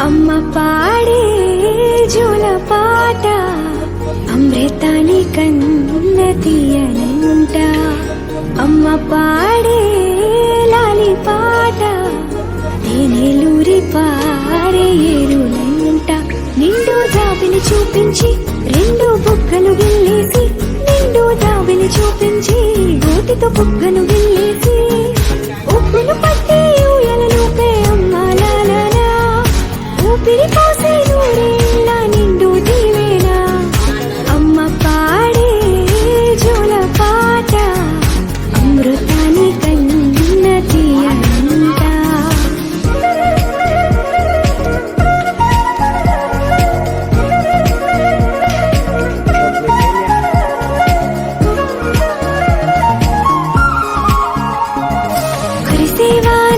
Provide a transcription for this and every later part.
అమ్మ పాడే జోల పాట అమృతాని కన్న తీయనంట. అమ్మ పాడే లాలి పాట తేనెలూరి పాడే ఏరులంట నిండు జాబిని చూపించి రెండు బుగ్గలు గోటితో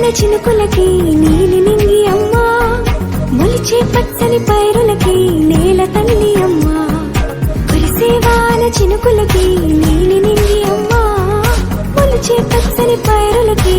కురిసేవాన చినుకులకి నీలి నింగి అమ్మా. మొలిచే పచ్చని పైరులకి నేల తల్లి అమ్మా. కురిసేవాన చినుకులకి నీలి నింగి అమ్మా. మొలిచే పచ్చని పైరులకి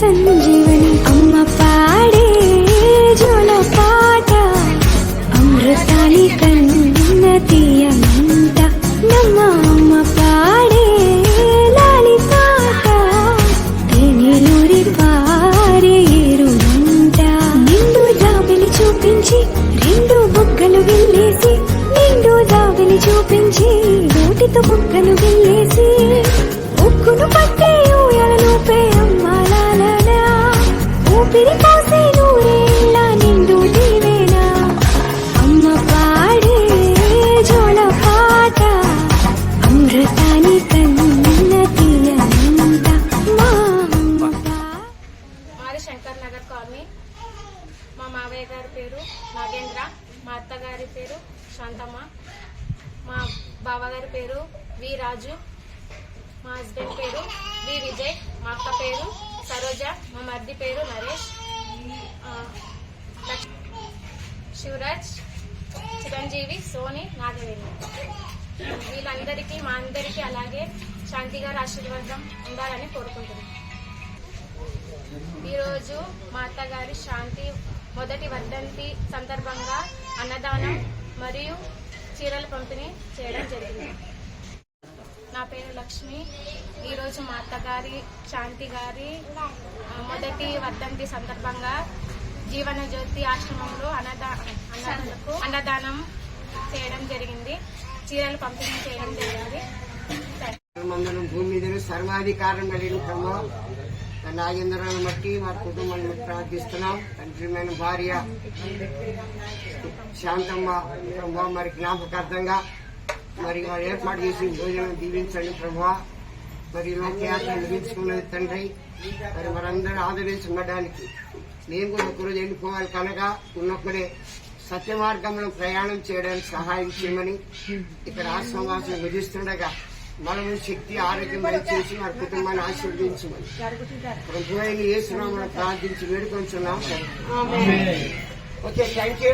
సంజీవని అమ్మ పాడే జోల పాట. అమృతాని కన్న మా మావయ్య గారి పేరు నాగేంద్ర మా అత్తగారి పేరు శాంతమ్మ మా బావగారి పేరు వి రాజు మా హస్బెండ్ పేరు వి విజయ్ మా అక్క పేరు సరోజ మా మర్ది పేరు నరేష్ శివరాజ్ చిరంజీవి సోని నాగవేణి. వీళ్ళందరికీ మా అందరికీ అలాగే శాంతి గారి ఆశీర్వాదం ఉండాలని కోరుకుంటున్నాను ఈరోజు మా అత్తగారి శాంతి మొదటి వర్ధంతి సందర్భంగా అన్నదానం మరియు చీరల పంపిణీ చేయడం జరిగింది. నా పేరు లక్ష్మి. ఈరోజు మా అత్తగారి శాంతి గారి మొదటి వర్ధంతి సందర్భంగా జీవన జ్యోతి ఆశ్రమంలో అన్నదా అన్నదానకు అన్నదానం చేయడం జరిగింది. చీరలు పంపిణీ చేయడం జరిగింది. భూమి మీద సర్వాధికారం కలిగిన నాగేంద్రాన్ని బట్టి మా కుటుంబాన్ని బట్టి ప్రార్థిస్తున్నాం తండ్రిమైన భార్య శాంతమ్మ ప్రభు మరి జ్ఞాపకార్థంగా మరి వారు ఏర్పాటు చేసి భోజనం దీవించండి ప్రభా. మరి లోకయాత్ర ముగించుకున్నది తండ్రి. మరి మరందరూ ఆదరించబడడానికి మేము కూడా ఒకరోజు వెళ్ళిపోవాలి కనుక ఉన్నప్పుడే సత్య మార్గంలో ప్రయాణం చేయడానికి సహాయం చేయమని ఇక్కడ ఆశ్రమవాసం విధిస్తుండగా మనము శక్తి ఆరోగ్యం దయచేసి వారి కుటుంబాన్ని ఆశీర్వదించమని. ప్రభు అయిన యేసునామను ప్రార్థించి వేడుకొంచున్నాం. Okay thank you